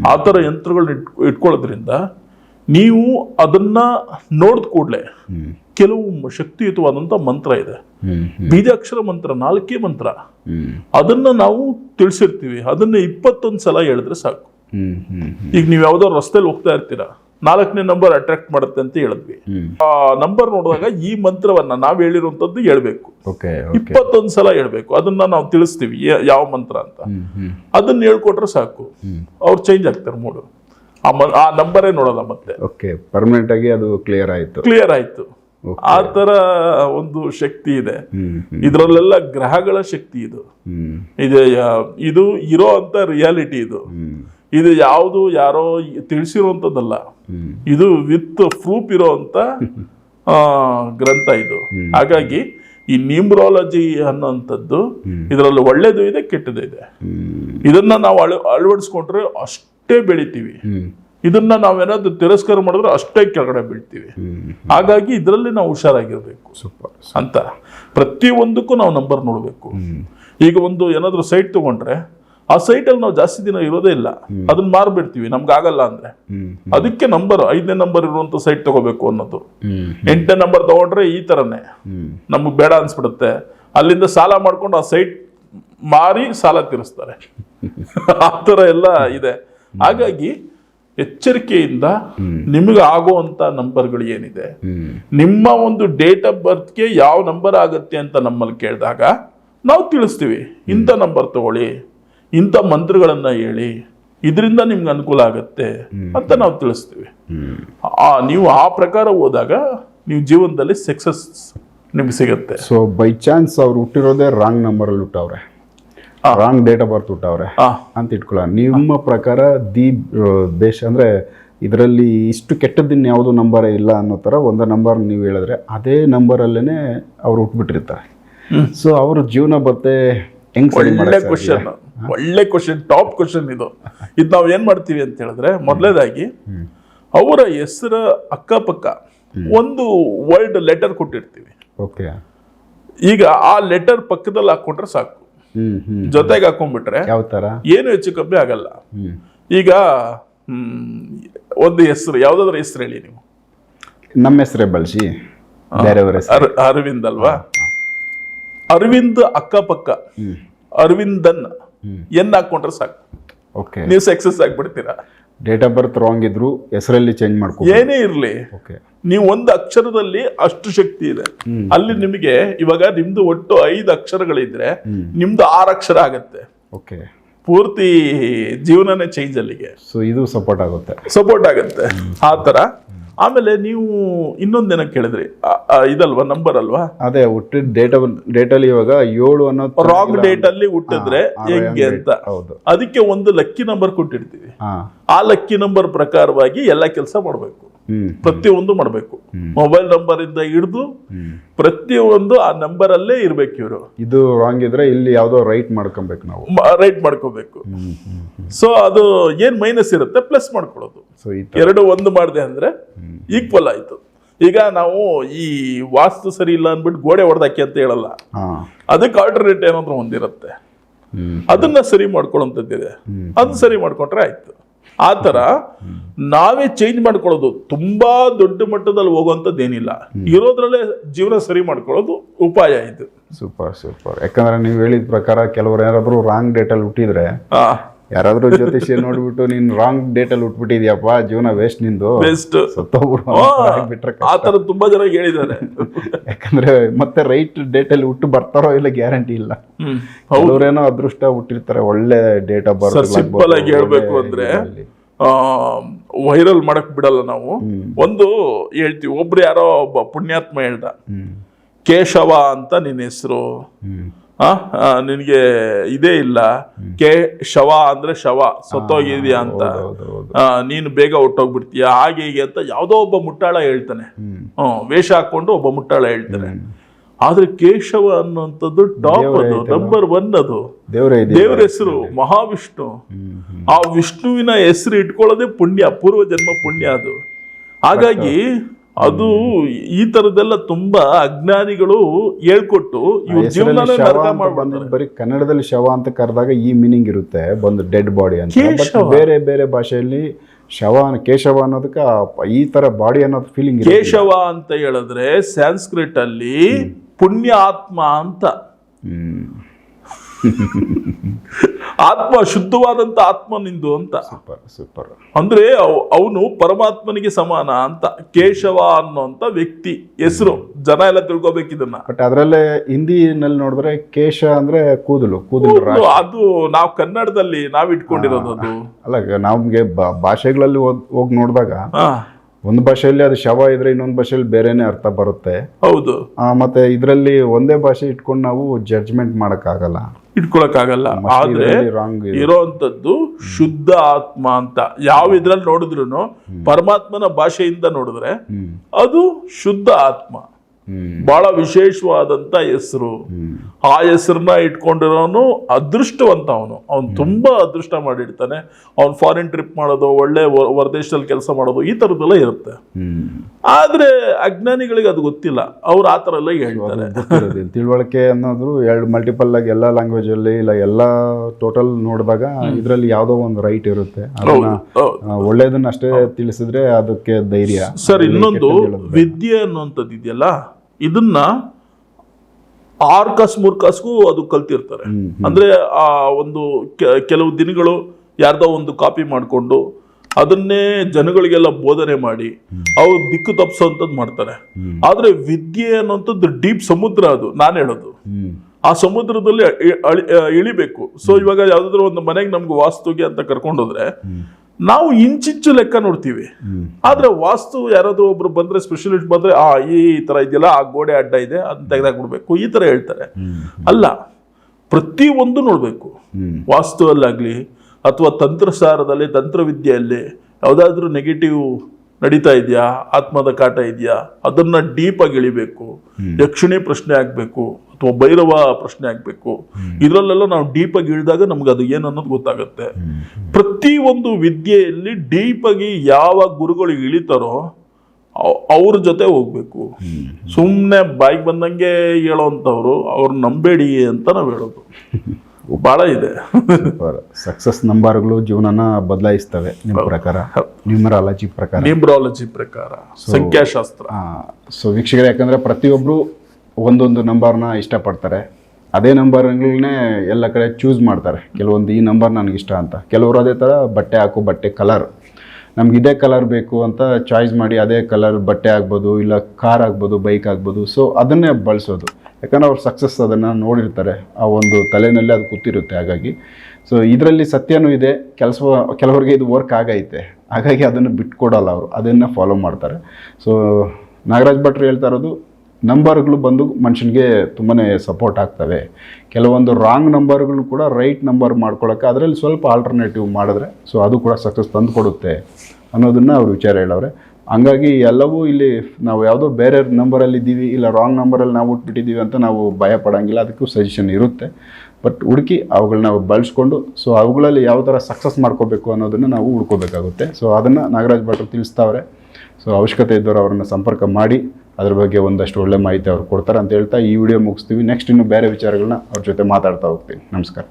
ಆ ಥರ ಯಂತ್ರಗಳನ್ನ ಇಟ್ ಇಟ್ಕೊಳ್ಳೋದ್ರಿಂದ ನೀವು ಅದನ್ನ ನೋಡಿದ ಕೂಡಲೇ ಕೆಲವು ಶಕ್ತಿಯುತವಾದಂತ ಶಕ್ತಿಯುತವಾದಂಥ ಮಂತ್ರ ಇದೆ. ಬೀಜಾಕ್ಷರ ಮಂತ್ರ ನಾಲ್ಕೇ ಮಂತ್ರ. ಅದನ್ನ ನಾವು ತಿಳಿಸಿರ್ತೀವಿ. ಅದನ್ನ ಇಪ್ಪತ್ತೊಂದು ಸಲ ಹೇಳಿದ್ರೆ ಸಾಕು. ಈಗ ನೀವು ಯಾವುದೋ ರಸ್ತೆಲಿ ಹೋಗ್ತಾ ಇರ್ತೀರಾ ನಾಲ್ಕನೇ ನಂಬರ್ ಅಟ್ರಾಕ್ಟ್ ಮಾಡುತ್ತೆ ಅಂತ ಹೇಳಿದ್ವಿ. ಆ ನಂಬರ್ ನೋಡಿದಾಗ ಈ ಮಂತ್ರವನ್ನ ನಾವ್ ಹೇಳಿರುವಂತದ್ದು ಹೇಳ್ಬೇಕು. ಇಪ್ಪತ್ತೊಂದು ಸಲ ಹೇಳ್ಬೇಕು. ಅದನ್ನ ನಾವು ತಿಳಿಸ್ತೀವಿ ಯಾವ ಮಂತ್ರ ಅಂತ. ಅದನ್ನ ಹೇಳ್ಕೊಟ್ರೆ ಸಾಕು. ಅವ್ರು ಚೇಂಜ್ ಆಗ್ತಾರೆ ಮೂಡು. ಆ ಆ ನಂಬರೇ ನೋಡಲ್ಲ ಮತ್ತೆ. ಓಕೆ ಪರ್ಮನೆಂಟ್ ಆಗಿ ಅದು ಕ್ಲಿಯರ್ ಆಯ್ತು. ಕ್ಲಿಯರ್ ಆಯ್ತು. ಆ ತರ ಒಂದು ಶಕ್ತಿ ಇದೆ. ಇದರಲ್ಲೆಲ್ಲ ಗ್ರಹಗಳ ಶಕ್ತಿ ಇದು. ಇದು ಇರೋ ಅಂತ ರಿಯಾಲಿಟಿ ಇದು. ಇದು ಯಾವುದು ಯಾರೋ ತಿಳಿಸಿರುವಂಥದ್ದಲ್ಲ. ಇದು ವಿತ್ ಪ್ರೂಫ್ ಇರೋಂಥ ಆ, ಗ್ರಂಥ ಇದು. ಹಾಗಾಗಿ ಈ ನ್ಯೂಮ್ರಾಲಜಿ ಅನ್ನೋಂಥದ್ದು ಇದರಲ್ಲಿ ಒಳ್ಳೇದು ಇದೆ ಕೆಟ್ಟದ್ದು ಇದೆ. ಇದನ್ನ ನಾವು ಅಳ ಅಳವಡಿಸ್ಕೊಂಡ್ರೆ ಅಷ್ಟೇ ಬೆಳಿತೀವಿ. ಇದನ್ನ ನಾವೇನಾದ್ರೂ ತಿರಸ್ಕಾರ ಮಾಡಿದ್ರೆ ಅಷ್ಟೇ ಕೆಳಗಡೆ ಬೀಳ್ತೀವಿ. ಹಾಗಾಗಿ ಇದರಲ್ಲಿ ನಾವು ಹುಷಾರಾಗಿರ್ಬೇಕು. ಸೂಪರ್ ಅಂತ. ಪ್ರತಿಯೊಂದಕ್ಕೂ ನಾವು ನಂಬರ್ ನೋಡಬೇಕು. ಈಗ ಒಂದು ಏನಾದರೂ ಸೈಟ್ ತಗೊಂಡ್ರೆ ಆ ಸೈಟಲ್ಲಿ ನಾವು ಜಾಸ್ತಿ ದಿನ ಇರೋದೇ ಇಲ್ಲ. ಅದನ್ನ ಮಾರ್ಬಿಡ್ತೀವಿ ನಮ್ಗೆ ಆಗಲ್ಲ ಅಂದ್ರೆ. ಅದಕ್ಕೆ ನಂಬರ್ ಐದನೇ ನಂಬರ್ ಇರುವಂತ ಸೈಟ್ ತಗೋಬೇಕು ಅನ್ನೋದು. ಎಂಟನೇ ನಂಬರ್ ತಗೊಂಡ್ರೆ ಈ ತರನೇ. ನಮ್ಗೆ ನಮಗೆ ಬೇಡ ಅನ್ಸ್ಬಿಡುತ್ತೆ. ಅಲ್ಲಿಂದ ಸಾಲ ಮಾಡ್ಕೊಂಡು ಆ ಸೈಟ್ ಮಾರಿ ಸಾಲ ತೀರಿಸ್ತಾರೆ. ಆ ತರ ಎಲ್ಲ ಇದೆ. ಹಾಗಾಗಿ ಎಚ್ಚರಿಕೆಯಿಂದ ನಿಮಗೆ ಆಗುವಂತ ನಂಬರ್ಗಳು ಏನಿದೆ? ನಿಮ್ಮ ಒಂದು ಡೇಟ್ ಆಫ್ ಬರ್ತ್ಗೆ ಯಾವ ನಂಬರ್ ಆಗುತ್ತೆ ಅಂತ ನಮ್ಮಲ್ಲಿ ಕೇಳಿದಾಗ ನಾವು ತಿಳಿಸ್ತೀವಿ. ಇಂಥ ನಂಬರ್ ತಗೊಳ್ಳಿ. ಇಂಥ ಮಂತ್ರಗಳನ್ನ ಹೇಳಿ ಇದರಿಂದ ನಿಮ್ಗೆ ಅನುಕೂಲ ಆಗುತ್ತೆ ಅಂತ ನಾವು ತಿಳಿಸ್ತೀವಿ. ಆ ನೀವು ಆ ಪ್ರಕಾರ ಹೋದಾಗ ನೀವು ಜೀವನದಲ್ಲಿ ಸಕ್ಸಸ್ ನಿಮ್ಗೆ ಸಿಗುತ್ತೆ. ಸೊ ಬೈ ಚಾನ್ಸ್ ಅವ್ರು ಹುಟ್ಟಿರೋದೇ ರಾಂಗ್ ನಂಬರಲ್ಲಿ ಹುಟ್ಟವ್ರೆ. ರಾಂಗ್ ಡೇಟ್ ಆಫ್ ಬರ್ತ್ ಹುಟ್ಟವ್ರೆ. ಅಂತ ಇಟ್ಕೊಳ್ಳ ನಿಮ್ಮ ಪ್ರಕಾರ ದಿ ದೇಶ ಅಂದ್ರೆ ಇದರಲ್ಲಿ ಇಷ್ಟು ಕೆಟ್ಟದ್ದಿನ್ ಯಾವುದು ನಂಬರ್ ಇಲ್ಲ ಅನ್ನೋ ಥರ ಒಂದು ನಂಬರ್ ನೀವು ಹೇಳಿದ್ರೆ ಅದೇ ನಂಬರಲ್ಲೇ ಅವ್ರು ಹುಟ್ಬಿಟ್ಟಿರ್ತಾರೆ. ಸೊ ಅವ್ರ ಜೀವನ ಬತ್ತೆ ಹೆಂಗ್ ಸರಿ ಒಳ್ಳೆ ಕ್ವಶನ್ ಟಾಪ್ ಕ್ವಶನ್ ಇದು. ಇದು ನಾವು ಏನು ಮಾಡ್ತೀವಿ ಅಂತ ಹೇಳಿದ್ರೆ ಮೊದಲೇದಾಗಿ ಅವರ ಹೆಸರ ಅಕ್ಕಪಕ್ಕ ಒಂದು ವರ್ಡ್ ಲೆಟರ್ ಕೊಟ್ಟಿರ್ತೀವಿ. ಓಕೆ. ಈಗ ಆ ಲೆಟರ್ ಪಕ್ಕದಲ್ಲಿ ಹಾಕೊಂಡ್ರೆ ಸಾಕು. ಜೊತೆಗೆ ಹಾಕೊಂಡ್ಬಿಟ್ರೆ ಯಾವ ಥರ ಏನು ಹೆಚ್ಚು ಕಮ್ಮಿ ಆಗಲ್ಲ. ಈಗ ಒಂದು ಹೆಸರು ಯಾವ್ದಾದ್ರು ಹೆಸರು ಹೇಳಿ ನೀವು. ನಮ್ಮ ಹೆಸರೇ ಬಳಸಿ. ಅರವಿಂದ್ ಅಲ್ವಾ? ಅರವಿಂದ್ ಅಕ್ಕಪಕ್ಕ. ಅರವಿಂದನ್. ಎನ್ ಹಾಕೊಂಡ್ರೆ ಸಾಕು. ಓಕೆ ನೀವು ಸಕ್ಸಸ್ ಆಗಿಬಿಡ್ತೀರಾ. ಡೇಟ್ ಆಫ್ ಬರ್ತ್ ರಾಂಗ್ ಇದ್ರು ಹೆಸರಲ್ಲಿ ಚೇಂಜ್ ಮಾಡ್ಕೊ ಏನೇ ಇರ್ಲಿ. ನೀವು ಒಂದು ಅಕ್ಷರದಲ್ಲಿ ಅಷ್ಟು ಶಕ್ತಿ ಇದೆ. ಅಲ್ಲಿ ನಿಮಗೆ ಇವಾಗ ನಿಮ್ದು ಒಟ್ಟು ಐದು ಅಕ್ಷರಗಳಿದ್ರೆ ನಿಮ್ದು ಆರು ಅಕ್ಷರ ಆಗತ್ತೆ. ಓಕೆ ಪೂರ್ತಿ ಜೀವನನೇ ಚೇಂಜ್ ಅಲ್ಲಿಗೆ. ಸೊ ಇದು ಸಪೋರ್ಟ್ ಆಗುತ್ತೆ. ಸಪೋರ್ಟ್ ಆಗುತ್ತೆ. ಆ ತರ ಆಮೇಲೆ ನೀವು ಇನ್ನೊಂದೇನ ಕೇಳಿದ್ರಿ? ಇದಲ್ವಾ ನಂಬರ್ ಅಲ್ವಾ? ಅದೇ ಹುಟ್ಟಿದ ಡೇಟ್ ಆಫ್ ಡೇಟಲ್ಲಿ ಇವಾಗ ಏಳು ಅನ್ನೋ ರಾಂಗ್ ಡೇಟ್ ಅಲ್ಲಿ ಹುಟ್ಟಿದ್ರೆ ಹೆಂಗೆ ಅಂತ. ಹೌದು. ಅದಕ್ಕೆ ಒಂದು ಲಕ್ಕಿ ನಂಬರ್ ಕೊಟ್ಟಿರ್ತೀವಿ. ಆ ಲಕ್ಕಿ ನಂಬರ್ ಪ್ರಕಾರವಾಗಿ ಎಲ್ಲ ಕೆಲಸ ಮಾಡಬೇಕು. ಪ್ರತಿಯೊಂದು ಮಾಡಬೇಕು. ಮೊಬೈಲ್ ನಂಬರ್ ಇಂದ ಹಿಡಿದು ಪ್ರತಿಯೊಂದು ಆ ನಂಬರ್ ಅಲ್ಲೇ ಇರ್ಬೇಕು ಇವರು. ಇದು ರಾಂಗ್ ಇದ್ರೆ ಇಲ್ಲಿ ಯಾವುದೋ ರೈಟ್ ಮಾಡ್ಕೊಬೇಕು ನಾವು. ರೈಟ್ ಮಾಡ್ಕೋಬೇಕು. ಸೊ ಅದು ಏನ್ ಮೈನಸ್ ಇರುತ್ತೆ ಪ್ಲಸ್ ಮಾಡ್ಕೊಳ್ಳೋದು. ಸೊ ಎರಡು ಒಂದು ಮಾಡಿದೆ ಅಂದ್ರೆ ಈಕ್ವಲ್ ಆಯ್ತು. ಈಗ ನಾವು ಈ ವಾಸ್ತು ಸರಿ ಇಲ್ಲ ಅಂದ್ಬಿಟ್ಟು ಗೋಡೆ ಹೊಡೆದಾಕಿ ಅಂತ ಹೇಳಲ್ಲ. ಅದಕ್ಕೆ ಆಲ್ಟರ್ನೇಟ್ ಏನಾದ್ರೂ ಒಂದಿರುತ್ತೆ. ಅದನ್ನ ಸರಿ ಮಾಡ್ಕೊಳ್ಳೋಂಥದ್ದಿದೆ. ಅದನ್ನ ಸರಿ ಮಾಡ್ಕೊಂಡ್ರೆ ಆಯ್ತು. ಆ ಥರ ನಾವೇ ಚೇಂಜ್ ಮಾಡ್ಕೊಳ್ಳೋದು. ತುಂಬ ದೊಡ್ಡ ಮಟ್ಟದಲ್ಲಿ ಹೋಗುವಂಥದ್ದು ಏನಿಲ್ಲ. ಇರೋದ್ರಲ್ಲೇ ಜೀವನ ಸರಿ ಮಾಡ್ಕೊಳ್ಳೋದು ಉಪಾಯ ಇದು. Super super. ಯಾಕಂದ್ರೆ ನೀವು ಹೇಳಿದ ಪ್ರಕಾರ ಕೆಲವರು ಯಾರಾದರೂ ರಾಂಗ್ ಡೇಟಲ್ಲಿ ಹುಟ್ಟಿದ್ರೆ ಆ. ಯಾರಾದ್ರೂ ಜ್ಯೋತಿಷ್ಯ ನೋಡ್ಬಿಟ್ಟು ನೀನ್ ರಾಂಗ್ ಡೇಟ್ ಅಲ್ಲಿ ಉಟ್ಬಿಟ್ಟಿದ್ಯಪ್ಪ ಜೀವನ ವೇಸ್ಟ್ ನಿಂದು. ವೇಸ್ಟ್ ಸತ್ತೋಗ್ಬಿಡು ಬಿಟ್ರೆ ಆ ಥರ ತುಂಬಾ ಜನ ಹೇಳಿದ್ದಾರೆ. ಯಾಕಂದ್ರೆ ಮತ್ತೆ ರೈಟ್ ಡೇಟ್ ಅಲ್ಲಿ ಹುಟ್ಟು ಬರ್ತಾರೋ ಇಲ್ಲ ಗ್ಯಾರಂಟಿ ಇಲ್ಲ. ಅವ್ರೇನೋ ಅದೃಷ್ಟ ಹುಟ್ಟಿರ್ತಾರೆ ಒಳ್ಳೆ ಡೇಟ್ ಆಫ್ ಬರ್ತ್ ಸಿಂಪಲ್ ಆಗಿ ಹೇಳ್ಬೇಕು ಅಂದ್ರೆ ವೈರಲ್ ಮಾಡಕ್ ಬಿಡಲ್ಲ ನಾವು. ಒಂದು ಹೇಳ್ತೀವಿ ಒಬ್ರು ಯಾರೋ ಒಬ್ಬ ಪುಣ್ಯಾತ್ಮ ಹೇಳ್ದ ಕೇಶವ ಅಂತ ನಿನ್ನ ಹೆಸರು. ನಿನಗೆ ಇದೇ ಇಲ್ಲ. ಕೆ ಶವ ಅಂದ್ರೆ ಶವ ಸತ್ತೋಗಿದೆಯಾ ಅಂತ. ನೀನು ಬೇಗ ಹೊಟ್ಟೋಗ್ಬಿಡ್ತೀಯ ಹಾಗೆ ಹೀಗೆ ಅಂತ ಯಾವುದೋ ಒಬ್ಬ ಮುಟ್ಟಾಳ ಹೇಳ್ತಾನೆ. ವೇಷ ಹಾಕೊಂಡು ಒಬ್ಬ ಮುಟ್ಟಾಳ ಹೇಳ್ತಾನೆ. ಆದ್ರೆ ಕೇಶವ ಅನ್ನುವಂಥದ್ದು ಟಾಪ್ ಅದು ನಂಬರ್ ಒನ್ ಅದು. ದೇವ್ರೇ ಹೆಸರು ಮಹಾವಿಷ್ಣು. ಆ ವಿಷ್ಣುವಿನ ಹೆಸರು ಇಟ್ಕೊಳ್ಳೋದೇ ಪುಣ್ಯ ಪೂರ್ವ ಜನ್ಮ ಪುಣ್ಯ ಅದು. ಹಾಗಾಗಿ ಅದು ಈ ತರದೆಲ್ಲ ತುಂಬಾ ಅಜ್ಞಾನಿಗಳು ಹೇಳ್ಕೊಟ್ಟು ಇವ್ರ ಜೀವನನೇ ನರಕ ಬರೀ ಕನ್ನಡದಲ್ಲಿ ಶವ ಅಂತ ಕರೆದಾಗ ಈ ಮೀನಿಂಗ್ ಇರುತ್ತೆ ಬಂದು ಡೆಡ್ ಬಾಡಿ ಅಂತ. ಬೇರೆ ಬೇರೆ ಭಾಷೆಯಲ್ಲಿ ಶವ ಕೇಶವ ಅನ್ನೋದಕ್ಕೆ ಈ ತರ ಬಾಡಿ ಅನ್ನೋದು ಫೀಲಿಂಗ್ ಕೇಶವ ಅಂತ ಹೇಳಿದ್ರೆ ಸ್ಯಾನ್ಸ್ಕ್ರಿಟ್ ಅಲ್ಲಿ ಪುಣ್ಯ ಆತ್ಮ ಅಂತ <laughs> ಆತ್ಮ ಶುದ್ಧವಾದಂತ ಆತ್ಮ ನಿಂದು ಅಂತ. ಸೂಪರ್ ಸೂಪರ್ ಅಂದ್ರೆ ಅವನು ಪರಮಾತ್ಮನಿಗೆ ಸಮಾನ ಅಂತ ಕೇಶವ ಅನ್ನೋಂತ ವ್ಯಕ್ತಿ ಹೆಸರು. ಜನ ಎಲ್ಲ ತಿಳ್ಕೊಬೇಕು ಇದನ್ನ. ಬಟ್ ಅದರಲ್ಲೇ ಹಿಂದಿನಲ್ಲಿ ನೋಡಿದ್ರೆ ಕೇಶ ಅಂದ್ರೆ ಕೂದಲು ಕೂದಲು ಅದು ನಾವು ಕನ್ನಡದಲ್ಲಿ ನಾವು ಇಟ್ಕೊಂಡಿರೋದು ಅದು. ಅಲ್ಲ ನಮ್ಗೆ ಭಾಷೆಗಳಲ್ಲಿ ಹೋಗಿ ನೋಡಿದಾಗ ಒಂದು ಭಾಷೆಯಲ್ಲಿ ಅದು ಶವ ಇದ್ರೆ ಇನ್ನೊಂದು ಭಾಷೆಯಲ್ಲಿ ಬೇರೆನೇ ಅರ್ಥ ಬರುತ್ತೆ. ಹೌದು. ಮತ್ತೆ ಇದರಲ್ಲಿ ಒಂದೇ ಭಾಷೆ ಇಟ್ಕೊಂಡು ನಾವು ಜಡ್ಜ್ಮೆಂಟ್ ಮಾಡಕ್ಕಾಗಲ್ಲ. ಇಟ್ಕೊಳಕ್ಕಾಗಲ್ಲ. ಆದ್ರೆ ಇರೋಂಥದ್ದು ಶುದ್ಧ ಆತ್ಮ ಅಂತ. ಯಾವ ಇದ್ರಲ್ಲಿ ನೋಡಿದ್ರು ಪರಮಾತ್ಮನ ಭಾಷೆಯಿಂದ ನೋಡಿದ್ರೆ ಅದು ಶುದ್ಧ ಆತ್ಮ. ಬಹಳ ವಿಶೇಷವಾದಂತ ಹೆಸರು. ಆ ಹೆಸರನ್ನ ಇಟ್ಕೊಂಡಿರೋನು ಅದೃಷ್ಟವಂತ ಅವನು ಅವ್ನು ತುಂಬಾ ಅದೃಷ್ಟ ಮಾಡಿಡ್ತಾನೆ ಅವ್ನು ಫಾರಿನ್ ಟ್ರಿಪ್ ಮಾಡೋದು ಒಳ್ಳೆ ಹೊರದೇಶದಲ್ಲಿ ಕೆಲಸ ಮಾಡೋದು ಈ ಥರದ್ದೆಲ್ಲ ಇರುತ್ತೆ. ಆದ್ರೆ ಅಜ್ಞಾನಿಗಳಿಗೆ ಅದು ಗೊತ್ತಿಲ್ಲ. ಅವ್ರು ಆ ಥರ ಎಲ್ಲ ಹೇಳ್ತಾರೆ. ತಿಳುವಳಿಕೆ ಅನ್ನೋದು ಎರಡು ಮಲ್ಟಿಪಲ್ ಆಗಿ ಎಲ್ಲ ಲ್ಯಾಂಗ್ವೇಜ್ ಅಲ್ಲಿ ಇಲ್ಲ ಎಲ್ಲ ಟೋಟಲ್ ನೋಡಿದಾಗ ಇದರಲ್ಲಿ ಯಾವುದೋ ಒಂದು ರೈಟ್ ಇರುತ್ತೆ. ಒಳ್ಳೇದನ್ನ ಅಷ್ಟೇ ತಿಳಿಸಿದ್ರೆ ಅದಕ್ಕೆ ಧೈರ್ಯ. ಸರ್ ಇನ್ನೊಂದು ವಿದ್ಯೆ ಅನ್ನುವಂಥದ್ದು ಇದೆಯಲ್ಲ? ಇದನ್ನ ಆರ್ಕಸ್ ಮೂರ್ಕಸ್ಗೂ ಅದು ಕಲ್ತಿರ್ತಾರೆ. ಅಂದ್ರೆ ಆ ಒಂದು ಕೆಲವು ದಿನಗಳು ಯಾರ್ದೋ ಒಂದು ಕಾಪಿ ಮಾಡಿಕೊಂಡು ಅದನ್ನೇ ಜನಗಳಿಗೆಲ್ಲ ಬೋಧನೆ ಮಾಡಿ ಅವ್ರು ದಿಕ್ಕು ತಪ್ಪಿಸೋಂಥದ್ದು ಮಾಡ್ತಾರೆ. ಆದರೆ ವಿದ್ಯೆ ಅನ್ನೋಂಥದ್ದು ಡೀಪ್ ಸಮುದ್ರ ಅದು ನಾನು ಹೇಳೋದು. ಆ ಸಮುದ್ರದಲ್ಲಿ ಇಳಿಬೇಕು ಸೊ ಇವಾಗ ಯಾವ್ದಾದ್ರು ಒಂದು ಮನೆಗೆ ನಮ್ಗೆ ವಾಸ್ತುಗೆ ಅಂತ ಕರ್ಕೊಂಡೋದ್ರೆ ನಾವು ಇಂಚಿಂಚು ಲೆಕ್ಕ ನೋಡ್ತೀವಿ. ಆದ್ರೆ ವಾಸ್ತು ಯಾರಾದ್ರೂ ಒಬ್ರು ಬಂದ್ರೆ ಸ್ಪೆಷಲಿಸ್ಟ್ ಬಂದ್ರೆ ಆ ಈ ತರ ಇದೆಯಲ್ಲ ಆ ಗೋಡೆ ಅಡ್ಡ ಇದೆ ಅದನ್ನ ತೆಗೆದಾಕ್ಬಿಡ್ಬೇಕು. ಈ ತರ ಹೇಳ್ತಾರೆ. ಅಲ್ಲ ಪ್ರತಿ ಒಂದು ನೋಡ್ಬೇಕು ವಾಸ್ತುವಲ್ಲಾಗ್ಲಿ ಅಥವಾ ತಂತ್ರಸಾರದಲ್ಲಿ ತಂತ್ರವಿದ್ಯೆಯಲ್ಲಿ ಯಾವುದಾದ್ರೂ ನೆಗೆಟಿವ್ ನಡೀತಾ ಇದೆಯಾ? ಆತ್ಮದ ಕಾಟ ಇದೆಯಾ? ಅದನ್ನ ಡೀಪ್ ಆಗಿ ಇಳಿಬೇಕು. ಯಕ್ಷಿಣಿ ಪ್ರಶ್ನೆ ಆಗಬೇಕು ಅಥವಾ ಭೈರವ ಪ್ರಶ್ನೆ ಆಗಬೇಕು. ಇದರಲ್ಲೆಲ್ಲ ನಾವು ಡೀಪ್ ಆಗಿ ಇಳಿದಾಗ ನಮ್ಗೆ ಅದು ಏನು ಅನ್ನೋದು ಗೊತ್ತಾಗುತ್ತೆ. ಪ್ರತಿ ಒಂದು ವಿದ್ಯೆಯಲ್ಲಿ ಡೀಪ್ ಆಗಿ ಯಾವ ಗುರುಗಳು ಇಳಿತಾರೋ ಅವ್- ಅವ್ರ ಜೊತೆ ಹೋಗ್ಬೇಕು. ಸುಮ್ಮನೆ ಬಾಯಿಗೆ ಬಂದಂಗೆ ಹೇಳೋವಂಥವ್ರು ಅವ್ರು ನಂಬೇಡಿ ಅಂತ ನಾವು ಹೇಳೋದು. <laughs> ಭಾಳ ಇದೆ. ಸಕ್ಸಸ್ ನಂಬರ್ಗಳು ಜೀವನನ ಬದಲಾಯಿಸ್ತವೆ ನಿಮ್ಮ ಪ್ರಕಾರ. ನ್ಯೂಮರಾಲಜಿ ಪ್ರಕಾರ. ನ್ಯೂಮರಾಲಜಿ ಪ್ರಕಾರ. ಸಂಖ್ಯಾಶಾಸ್ತ್ರ. ಸೊ ವೀಕ್ಷಕರು ಯಾಕಂದರೆ ಪ್ರತಿಯೊಬ್ಬರು ಒಂದೊಂದು ನಂಬರ್ನ ಇಷ್ಟಪಡ್ತಾರೆ. ಅದೇ ನಂಬರ್ಗಳನ್ನೇ ಎಲ್ಲ ಕಡೆ ಚೂಸ್ ಮಾಡ್ತಾರೆ. ಕೆಲವೊಂದು ಈ ನಂಬರ್ ನನಗಿಷ್ಟ ಅಂತ. ಕೆಲವರು ಅದೇ ಥರ ಬಟ್ಟೆ ಹಾಕು ಬಟ್ಟೆ ಕಲರ್ ನಮ್ಗೆ ಇದೇ ಕಲರ್ ಬೇಕು ಅಂತ ಚಾಯ್ಸ್ ಮಾಡಿ ಅದೇ ಕಲರ್ ಬಟ್ಟೆ ಆಗ್ಬೋದು ಇಲ್ಲ ಕಾರ್ ಆಗ್ಬೋದು ಬೈಕ್ ಆಗ್ಬೋದು ಸೊ ಅದನ್ನೇ ಬಳಸೋದು. ಯಾಕಂದ್ರೆ ಅವ್ರು ಸಕ್ಸಸ್ ಅದನ್ನು ನೋಡಿರ್ತಾರೆ. ಆ ಒಂದು ತಲೆಯಲ್ಲಿ ಅದು ಕೂತಿರುತ್ತೆ, ಹಾಗಾಗಿ. ಸೊ ಇದರಲ್ಲಿ ಸತ್ಯನೂ ಇದೆ ಕೆಲಸ ಕೆಲವರಿಗೆ ಇದು ವರ್ಕ್ ಆಗೈತೆ. ಹಾಗಾಗಿ ಅದನ್ನು ಬಿಟ್ಕೊಡಲ್ಲ ಅವರು, ಅದನ್ನು ಫಾಲೋ ಮಾಡ್ತಾರೆ. ಸೊ ನಾಗರಾಜ್ ಭಟ್ರು ಹೇಳ್ತಾ ಇರೋದು ನಂಬರ್ಗಳು ಬಂದು ಮನುಷ್ಯನಿಗೆ ತುಂಬಾ ಸಪೋರ್ಟ್ ಆಗ್ತವೆ. ಕೆಲವೊಂದು ರಾಂಗ್ ನಂಬರ್ಗಳು ಕೂಡ ರೈಟ್ ನಂಬರ್ ಮಾಡ್ಕೊಳ್ಳೋಕೆ ಅದರಲ್ಲಿ ಸ್ವಲ್ಪ ಆಲ್ಟರ್ನೇಟಿವ್ ಮಾಡಿದ್ರೆ ಸೊ ಅದು ಕೂಡ ಸಕ್ಸಸ್ ತಂದು ಕೊಡುತ್ತೆ ಅನ್ನೋದನ್ನು ಅವ್ರು ವಿಚಾರ ಹೇಳವ್ರೆ. ಹಂಗಾಗಿ ಎಲ್ಲವೂ ಇಲ್ಲಿ ನಾವು ಯಾವುದೋ ಬೇರೆ ನಂಬರಲ್ಲಿ ಇದ್ದೀವಿ ಇಲ್ಲ ರಾಂಗ್ ನಂಬರಲ್ಲಿ ನಾವು ಹುಟ್ಬಿಟ್ಟಿದ್ದೀವಿ ಅಂತ ನಾವು ಭಯ ಪಡೋಂಗಿಲ್ಲ. ಅದಕ್ಕೂ ಸಜೆಷನ್ ಇರುತ್ತೆ. ಬಟ್ ಹುಡುಕಿ ಅವುಗಳನ್ನ ಬಳಸ್ಕೊಂಡು ಸೊ ಅವುಗಳಲ್ಲಿ ಯಾವ ಥರ ಸಕ್ಸಸ್ ಮಾಡ್ಕೋಬೇಕು ಅನ್ನೋದನ್ನು ನಾವು ಹುಡ್ಕೋಬೇಕಾಗುತ್ತೆ. ಸೊ ಅದನ್ನು ನಾಗರಾಜ್ ಭಟ್ರು ತಿಳಿಸ್ತಾವ್ರೆ. ಸೊ ಅವಶ್ಯಕತೆ ಇದ್ದವರು ಅವರನ್ನು ಸಂಪರ್ಕ ಮಾಡಿ, ಅದ್ರ ಬಗ್ಗೆ ಒಂದಷ್ಟು ಒಳ್ಳೆ ಮಾಹಿತಿ ಅವ್ರು ಕೊಡ್ತಾರೆ ಅಂತ ಹೇಳ್ತಾ ಈ ವಿಡಿಯೋ ಮುಗಿಸ್ತೀವಿ. ನೆಕ್ಸ್ಟ್ ಇನ್ನು ಬೇರೆ ವಿಚಾರಗಳನ್ನ ಅವ್ರ ಜೊತೆ ಮಾತಾಡ್ತಾ ಹೋಗ್ತೀನಿ. ನಮಸ್ಕಾರ.